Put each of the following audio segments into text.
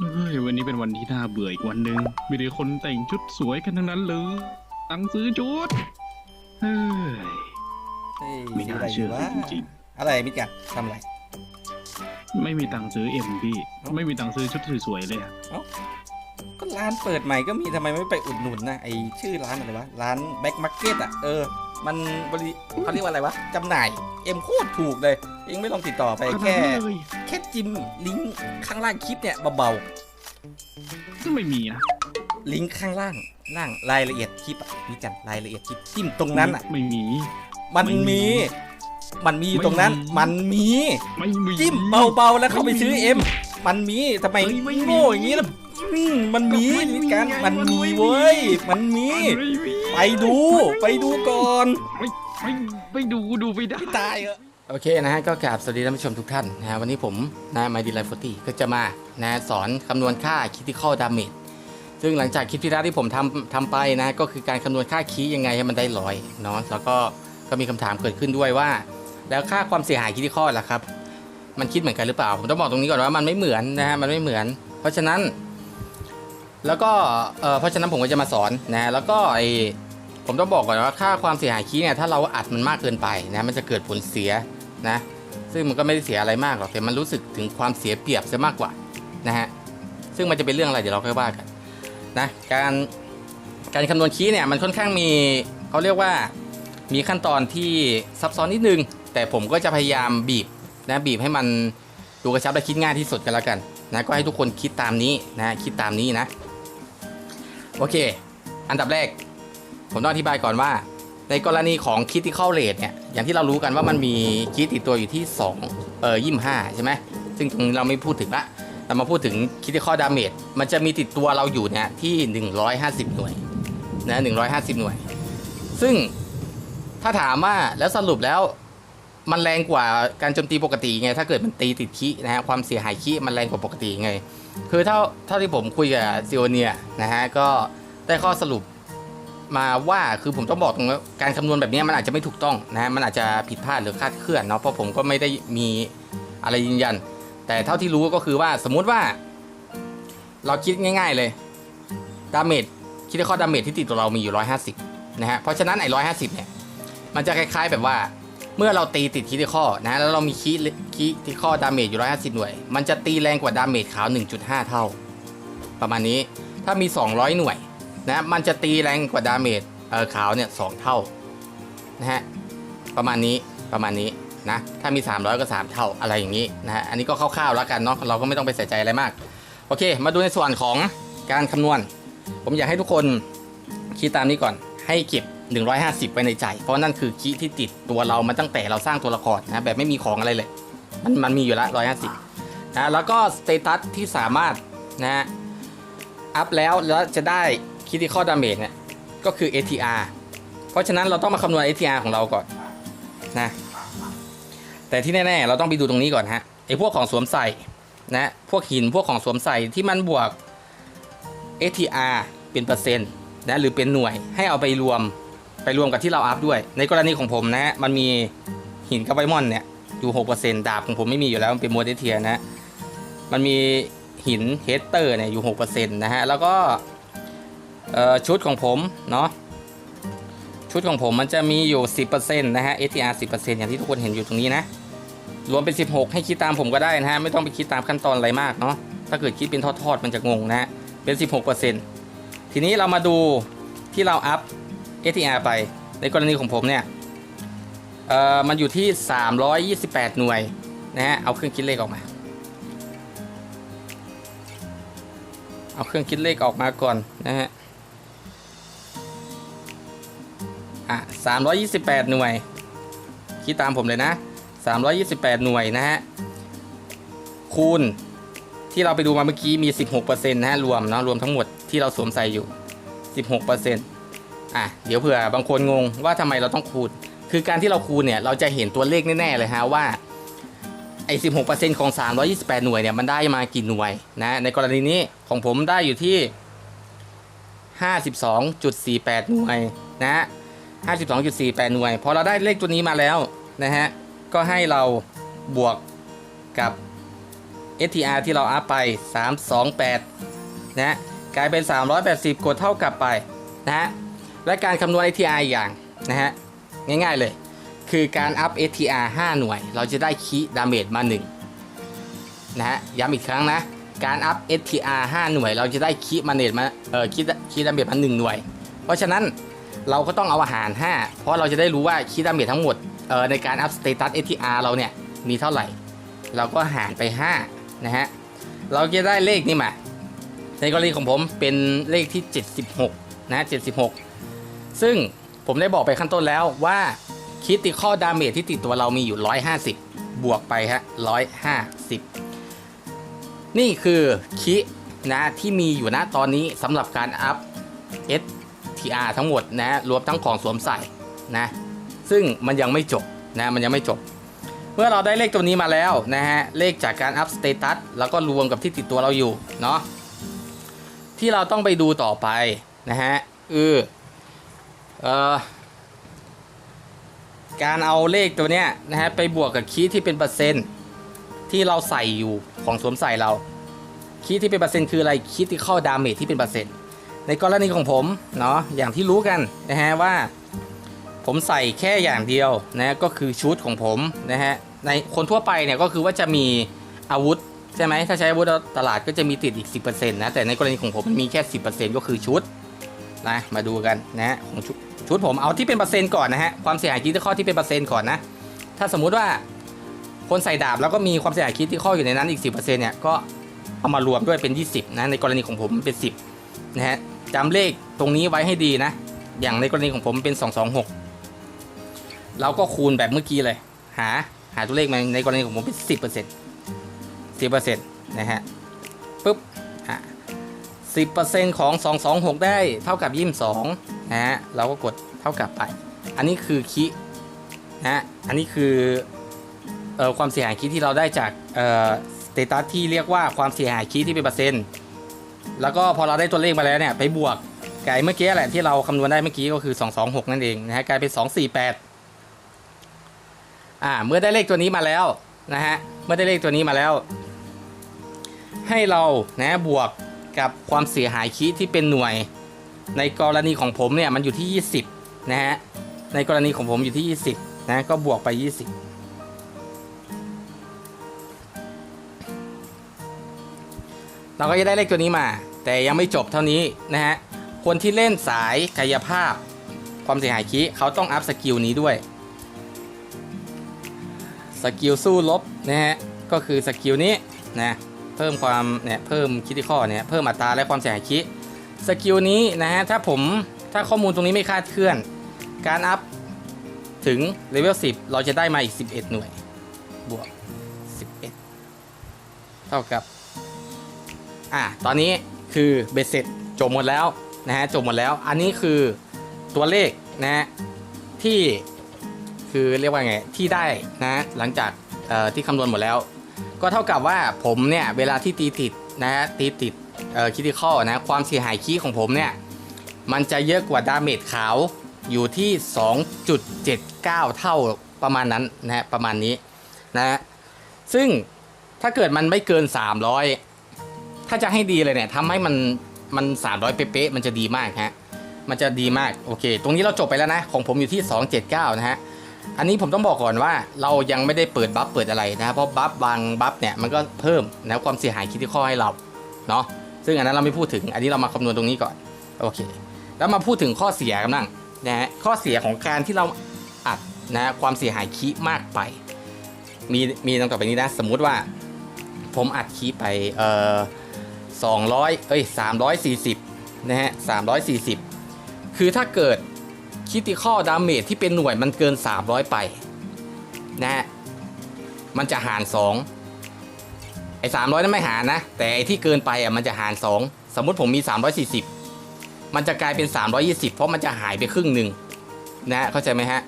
เอ้ยวันนี้เป็นวันที่น่าเบื่ออีกวันหนึ่งมีแต่คนแต่งชุดสวยกันทั้งนั้นเลยตังค์ซื้อชุดเฮ้ยเฮ้ยไม่น่าเชื่อซื้ะไรจริงอะไรมิกันทำอะไรไม่มีตังค์ซื้อเอ็มพี่ไม่มีตังค์ซื้อชุดสวยๆเลยอะก็ร้านเปิดใหม่ก็มีทำไมไม่ไปอุดหนุนนะไอชื่อร้านอะไรวะร้านแบ็คมาร์เก็ตอะเออ มันบริเขาเรียกว่าอะไรวะจำหน่ายเอ็มโคตรถูกเลยเองไม่ลองติดต่อไปขนาดแค่นั้นเลยแค่จิ้มลิงก์ข้างล่างคลิปเนี่ยเบาไม่มีนะๆลิงก์ข้างล่างล่างรายละเอียดคลิปอะพี่จันรายละเอียดคลิปจิ้มตรงนั้นอะไม่มี มันไม่มีมี มันมีอยู่ตรงนั้นไม่มีมันมีไม่มีจิ้มเบาๆแล้วเข้าไปซื้อเอ็มมันมีทำไมเฮ้ยไม่มีโง่อย่างนี้ล่ะอืมมันมีไม่มีมีการไงมันมันมีไม่มีเว้ยมันมี ไม่มีไปดู ไปดูก่อน ไม่ไม่ไม่ดูดูไม่ได้ ตายเหรอโอเคนะฮะก็กราบสวัสดีท่านผู้ชมทุกท่านนะฮะวันนี้ผมนะไมดีไลฟ์ฟตี้ก็จะมานะสอนคำนวณค่า critical damage ซึ่งหลังจากคลิปที่แล้วที่ผมทำทำไปนะ ก็คือการคำนวณค่าคีย์ยังไงให้มันได้ร้อยเนาะแล้วก็ก็มีคำถามเกิดขึ้นด้วยว่า แล้วค่าความเสียหาย critical ล่ะครับ มันคิดเหมือนกันหรือเปล่า ผมต้องบอกตรงนี้ก่อนว่ามันไม่เหมือนนะฮะมันไม่เหมือน เพราะฉะนั้น แล้วก็เอ่อเพราะฉะนั้นผมก็จะมาสอนนะแล้วก็ไอ ผมต้องบอกก่อนว่าค่าความเสียหายคีย์เนี่ยถ้าเราอัดมันมากเกินไปนะมันจะเกิดผลเสียนะซึ่งมันก็ไม่ได้เสียอะไรมากหรอกแต่มันรู้สึกถึงความเสียเปรียบซะมากกว่านะฮะซึ่งมันจะเป็นเรื่องอะไรเดี๋ยวเราค่อยว่ากันนะการการคำนวณคีย์เนี่ยมันค่อนข้างมีเขาเรียกว่ามีขั้นตอนที่ซับซ้อนนิดนึง แต่ผมก็จะพยายามบีบนะบีบให้มันดูกระชับและคิดง่ายที่สุดกันแล้วกันนะก็ให้ทุกคนคิดตามนี้นะคิดตามนี้นะโอเค อันดับแรก ผมต้องอธิบายก่อนว่า ในกรณีของ critical rate เนี่ยอย่างที่เรารู้กันว่ามันมีคีติดตัวอยู่ที่2เอ่อ25ใช่ไหมซึ่งตรงนี้เราไม่พูดถึงละเรามาพูดถึง critical damage มันจะมีติดตัวเราอยู่เนี่ยที่ 150 หน่วยนะ150 หน่วย ซึ่งถ้าถามว่าแล้วสรุปแล้วมันแรงกว่าการโจมตีปกติไง ถ้าเกิดมันตีติดคีนะฮะความเสียหายคีมันแรงกว่าปกติไง คือเท่าเท่าที่ผมคุยกับซิโอเนียนะฮะก็ได้ข้อสรุป มาว่าคือผมต้องบอกตรงว่าการคำนวณแบบนี้มันอาจจะไม่ถูกต้องนะฮะมันอาจจะผิดพลาดหรือคาดเคลื่อนเนาะเพราะผมก็ไม่ได้มีอะไรยืนยัน แต่เท่าที่รู้ก็คือว่าสมมุติว่า เราคิดง่าย ๆเลยดาเมจคิดได้ข้อดาเมจที่ติดตัวเรามีอยู่ 150 นะฮะเพราะฉะนั้นไอ้150เนี่ยมันจะคล้าย ๆแบบว่าเมื่อเราตีติดคิดข้อนะแล้วเรามีคีคีที่ข้อดาเมจอยู่ 150 หน่วย มันจะตีแรงกว่าดาเมจขาว 1.5 เท่า ประมาณนี้ถ้ามี 200 หน่วย นะมันจะตีแรงกว่าดาเมจเออขาวเนี่ยสเท่านะฮะประมาณนี้ประมาณนี้นะถ้ามี 300 ก็ 3 เท่าอะไรอย่างนี้นะฮะอันนี้ก็คร่าวๆแล้วกันเนาะเราก็ไม่ต้องไปใส่ใจอะไรมาก โอเค มาดูในส่วนของการคำนวณ ผมอยากให้ทุกคนคิดตามนี้ก่อนให้เก็บ 150 ไว้ในใจ เพราะนั่นคือคีที่ติดตัวเรามาตั้งแต่เราสร้างตัวละครนะแบบไม่มีของอะไรเลย มันมันมีอยู่แล้ว150นะแล้วก็สเตตัสที่สามารถนะฮะอัพแล้วแล้วจะได้ คิดที่ข้อดาเมจเนี่ยก็คือ ATR เพราะฉะนั้นเราต้องมาคำนวณ ATR ของเราก่อนนะแต่ที่แน่ๆเราต้องไปดูตรงนี้ก่อนฮะไอพวกของสวมใส่นะพวกหินพวกของสวมใส่ที่มันบวก ATR เป็นเปอร์เซ็นต์นะหรือเป็นหน่วยให้เอาไปรวมไปรวมกับที่เราอัพด้วย ในกรณีของผมนะ มันมีหินกับไวมอนเนี่ยอยู่6%ดาบของผมไม่มีอยู่แล้วมันเป็นโมเดลเทียนะ มันมีหินเฮสเตอร์เนี่ยอยู่6%นะฮะแล้วก็ ชุดของผมเนาะชุดของผมมันจะมีอยู่ 10%นะฮะ ATR 10%อย่างที่ทุกคนเห็นอยู่ตรงนี้นะ รวมเป็น 16 ให้คิดตามผมก็ได้นะฮะ ไม่ต้องไปคิดตามขั้นตอนอะไรมากเนาะ ถ้าเกิดคิดเป็นทอดๆ มันจะงงนะฮะ เป็น 16%ทีนี้เรามาดูที่เราอัพ ATR ไป ในกรณีของผมเนี่ย เอ่อ มันอยู่ที่ 328 หน่วยนะฮะ เอาเครื่องคิดเลขออกมา เอาเครื่องคิดเลขออกมาก่อนนะฮะ อะ328 หน่วย คิดตามผมเลยนะ 328 หน่วยนะฮะ คูณที่เราไปดูมาเมื่อกี้มี 16%นะฮะ รวมเนาะรวมทั้งหมดที่เราสวมใส่อยู่ 16%อะเดี๋ยวเผื่อบางคนงงว่าทำไมเราต้องคูณ คือการที่เราคูณเนี่ยเราจะเห็นตัวเลขแน่ๆเลยฮะว่าไอ้16%ของ328หน่วยเนี่ยมันได้มากี่หน่วยนะในกรณีนี้ของผมได้อยู่ที่52.48หน่วยนะ 52.48 หน่วย พอเราได้เลขตัวนี้มาแล้วนะฮะ ก็ให้เราบวกกับ STR ที่เราอัพไป 328นะฮะกลายเป็น 380 กดเท่ากับไปนะฮะ และการคำนวณ STR อย่างนะฮะ ง่ายๆเลย คือการอัพ STR 5 หน่วย เราจะได้คีดาเมจมา 1 นะฮะ ย้ำอีกครั้งนะ การอัพ STR 5 หน่วย เราจะได้คีมาเนตมา เอ่อคีคีดาเมจมา 1 หน่วย เพราะฉะนั้น เราก็ต้องเอาอาหาร 5 เพราะเราจะได้รู้ว่าคีดามเมจทั้งหมดในการอัพสเตตัส STR เราเนี่ยมีเท่าไหร่ เราก็หารไป 5 นะฮะ เราจะได้เลขนี้มา ในกรณีของผมเป็นเลขที่ 76 นะ 76 ซึ่งผมได้บอกไปขั้นต้นแล้วว่าคิติคอดาเมจที่ติดตัวเรามีอยู่ 150 บวกไปฮะ 150 นี่คือคินะที่มีอยู่นะตอนนี้สำหรับการอัพ TR ทั้งหมดนะรวมทั้งของสวมใส่นะซึ่งมันยังไม่จบนะมันยังไม่จบ เมื่อเราได้เลขตัวนี้มาแล้วนะฮะเลขจากการอัพสเตตัสแล้วก็รวมกับที่ติดตัวเราอยู่เนาะที่เราต้องไปดูต่อไปนะฮะคือเอ่อการเอาเลขตัวเนี้ยนะฮะไปบวกกับคีย์ที่เป็นเปอร์เซ็นต์ที่เราใส่อยู่ของสวมใส่เราคีย์ที่เป็นเปอร์เซ็นต์คืออะไรคีย์ที่เข้าดาเมจที่เป็นเปอร์เซ็นต์ ในกรณีของผมเนาะอย่างที่รู้กันนะฮะว่า ผมใส่แค่อย่างเดียวนะก็คือชุดของผมนะฮะในคนทั่วไปเนี่ยก็คือว่าจะมีอาวุธใช่ไหมถ้าใช้อาวุธตลาดก็จะมีติดอีก 10%นะแต่ในกรณีของผมมันมีแค่ 10%ก็คือชุดนะมาดูกันนะฮะของชุดชุดผมเอาที่เป็นเปอร์เซ็นต์ก่อนนะฮะความเสียหายคิดที่ข้อที่เป็นเปอร์เซ็นต์ก่อนนะถ้าสมมุติว่าคนใส่ดาบแล้วก็มีความเสียหายคิดที่ข้ออยู่ในนั้นอีก 10%เนี่ยก็เอามารวมด้วยเป็น 20นะในกรณีของผมเป็น 10 นะฮะจำเลขตรงนี้ไว้ให้ดีนะ อย่างในกรณีของผมเป็น 226 เราก็คูณแบบเมื่อกี้เลย หาหาตัวเลขมาในกรณีของผมเป็น 10% 10%นะฮะปุ๊บอะ10%ของ 226 ได้เท่ากับ22นะฮะเราก็กดเท่ากับไป อันนี้คือคีนะฮะอันนี้คือเอ่อความเสียหายคีที่เราได้จากเอ่อสเตตัสที่เรียกว่าความเสียหายคีที่เป็นเปอร์เซ็นต์ แล้วก็พอเราได้ตัวเลขมาแล้วเนี่ยไปบวกไก่เมื่อกี้แหละที่เราคำนวณได้เมื่อกี้ก็คือ 226 นั่นเองนะฮะกลายเป็น 248 อ่า เมื่อได้เลขตัวนี้มาแล้วนะฮะเมื่อได้เลขตัวนี้มาแล้ว ให้เรานะบวกกับความเสียหายคีที่เป็นหน่วย ในกรณีของผมเนี่ยมันอยู่ที่ 20 นะฮะในกรณีของผมอยู่ที่ 20 นะก็บวกไป 20 เราก็จะได้เลขตัวนี้มา แต่ยังไม่จบเท่านี้นะฮะคนที่เล่นสายกายภาพ ความเสียหายคีเขาต้องอัพสกิลนี้ด้วยสกิลสู้ลบนะฮะก็คือสกิลนี้นะเพิ่มความเนี่ยเพิ่มคิดข้อเนี่ยเพิ่มอัตราและความเสียหายคิสกิลนี้นะฮะถ้าผมถ้าข้อมูลตรงนี้ไม่คาดเคลื่อน การอัพถึงเลเวล10 เราจะได้มาอีก 11 หน่วย บวก 11 เท่ากับ อะตอนนี้คือเบสเสร็จจบหมดแล้วนะฮะจบหมดแล้ว อันนี้คือตัวเลขนะฮะที่คือเรียกว่าไงที่ได้นะหลังจากที่คำนวณหมดแล้ว ก็เท่ากับว่าผมเนี่ยเวลาที่ตีติดนะฮะตีติดเอ่อคิดข้อนะความเสียหายคีย์ของผมเนี่ยมันจะเยอะกว่าดาเมจขาวอยู่ที่ 2.79 เท่าประมาณนั้นนะฮะประมาณนี้นะฮะซึ่งถ้าเกิดมันไม่เกิน 300 ถ้าจะให้ดีเลยเนี่ยทำให้มันมัน 300 เป๊ะๆมันจะดีมากฮะมันจะดีมากโอเค ตรงนี้เราจบไปแล้วนะของผมอยู่ที่ 279 นะฮะอันนี้ผมต้องบอกก่อนว่าเรายังไม่ได้เปิดบัฟเปิดอะไรนะเพราะบัฟบางบัฟเนี่ยมันก็เพิ่มนะความเสียหายคิดที่ข้อให้เราเนาะซึ่งอันนั้นเราไม่พูดถึงอันนี้เรามาคำนวณตรงนี้ก่อนโอเค แล้วมาพูดถึงข้อเสียกันบ้างนะฮะข้อเสียของการที่เราอัดนะความเสียหายคีมากไป มีมีดังต่อไปนี้นะ สมมุติว่าผมอัดคีไปเอ่อ 200เอ้ย340นะฮะ340 คือถ้าเกิดคิติคอดาเมจที่เป็นหน่วยมันเกิน 300 ไปนะฮะมันจะหาร 2 ไอ้300 นั้นไม่หารนะ แต่ไอ้ที่เกินไปอะมันจะหาร 2 สมมุติผมมี 340 มันจะกลายเป็น 320 เพราะมันจะหายไปครึ่งหนึ่งนะฮะเข้าใจไหมฮะ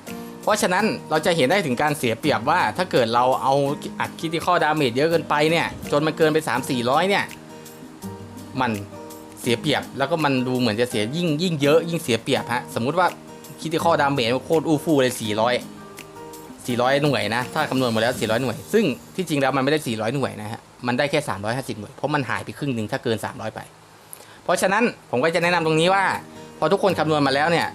เพราะฉะนั้นเราจะเห็นได้ถึงการเสียเปรียบว่าถ้าเกิดเราเอาอัดคิติคอดาเมจเยอะเกินไปเนี่ย จนมันเกินไป 3-400 เนี่ย มันเสียเปรียบ แล้วก็มันดูเหมือนจะเสียยิ่งยิ่งเยอะยิ่งเสียเปรียบฮะ สมมุติว่าคิดที่ข้อดามเมจโคตรอู้ฟู่เลย 400 400 หน่วยนะ ถ้าคำนวณมดแล้ว 400 หน่วย ซึ่งที่จริงแล้วมันไม่ได้ 400 หน่วยนะฮะ มันได้แค่ 350 หน่วย เพราะมันหายไปครึ่งหนึ่งถ้าเกิน 300 ไป เพราะฉะนั้นผมก็จะแนะนำตรงนี้ว่า พอทุกคนคำนวณมาแล้วเนี่ย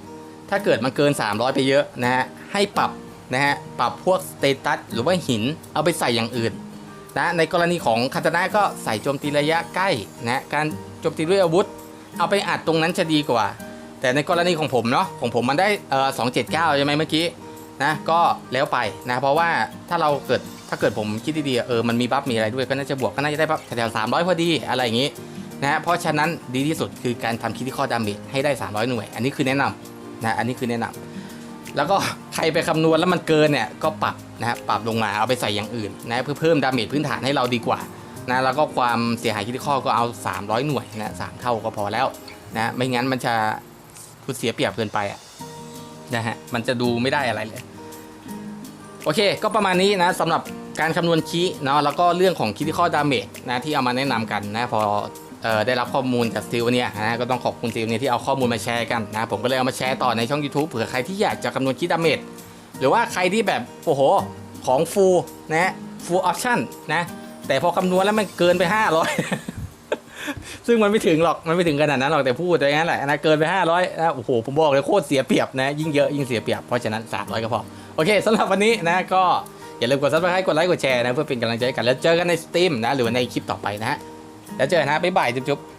ถ้าเกิดมันเกิน 300 ไปเยอะนะฮะ ให้ปรับนะฮะ ปรับพวกสเตตัสหรือว่าหิน เอาไปใส่อย่างอื่น นะในกรณีของคาตานะก็ใส่โจมตีระยะใกล้นะการโจมตีด้วยอาวุธ เอาไปอัดตรงนั้นจะดีกว่า แต่ในกรณีของผมเนาะของผมมันได้เอ่อ279ใช่ไหมเมื่อกี้นะก็แล้วไปนะเพราะว่าถ้าเราเกิดถ้าเกิดผมคิดดีๆเออมันมีบัฟมีอะไรด้วยก็น่าจะบวกก็น่าจะได้บัฟแถวๆ300พอดีอะไรอย่างนี้นะเพราะฉะนั้นดีที่สุดคือการทำคิดที่ข้อดามจให้ได้ 300 หน่วย อันนี้คือแนะนำนะอันนี้คือแนะนำแล้วก็ใครไปคำนวณแล้วมันเกินเนี่ยก็ปรับ นะฮะปรับลงมาเอาไปใส่อย่างอื่นนะเพื่อเพิ่มดาเมจพื้นฐานให้เราดีกว่านะแล้วก็ความเสียหายคิดข้อก็เอา 300 หน่วยนะสามเท่าก็พอแล้วนะไม่งั้นมันจะพูดเสียเปรียบเกินไปอะนะฮะมันจะดูไม่ได้อะไรเลย โอเค ก็ประมาณนี้นะสำหรับการคำนวณคีเนาะแล้วก็เรื่องของคิดข้อดาเมจนะที่เอามาแนะนำกันนะพอออได้รับข้อมูลจากซิลเนี่ยนะก็ต้องขอบคุณซิลเนี่ยที่เอาข้อมูลมาแชร์กันนะผมก็เลยเอามาแชร์ต่อในช่อง YouTube เผื่อใครที่อยากจะคำนวณคิดดาเมจ หรือว่าใครที่แบบโอ้โหของฟูลนะฟูลออปชั่นนะ แต่พอคำนวณแล้วมันเกินไป 500 ซึ่งมันไม่ถึงหรอกมันไม่ถึงขนาดนั้นหรอกแต่พูดอย่างนั้นแหละนะเกินไป 500นะโอ้โหผมบอกเลยโคตรเสียเปรียบนะยิ่งเยอะยิ่งเสียเปรียบเพราะฉะนั้น 300 ก็พอ โอเคสำหรับวันนี้นะก็อย่าลืมกดซับสไครต์กดไลค์กดแชร์นะเพื่อเป็นกำลังใจกันแล้วเจอกันในสตรีมนะหรือในคลิปต่อไปนะฮะแล้วเจอกันนะบ๊ายบายจุ๊บๆ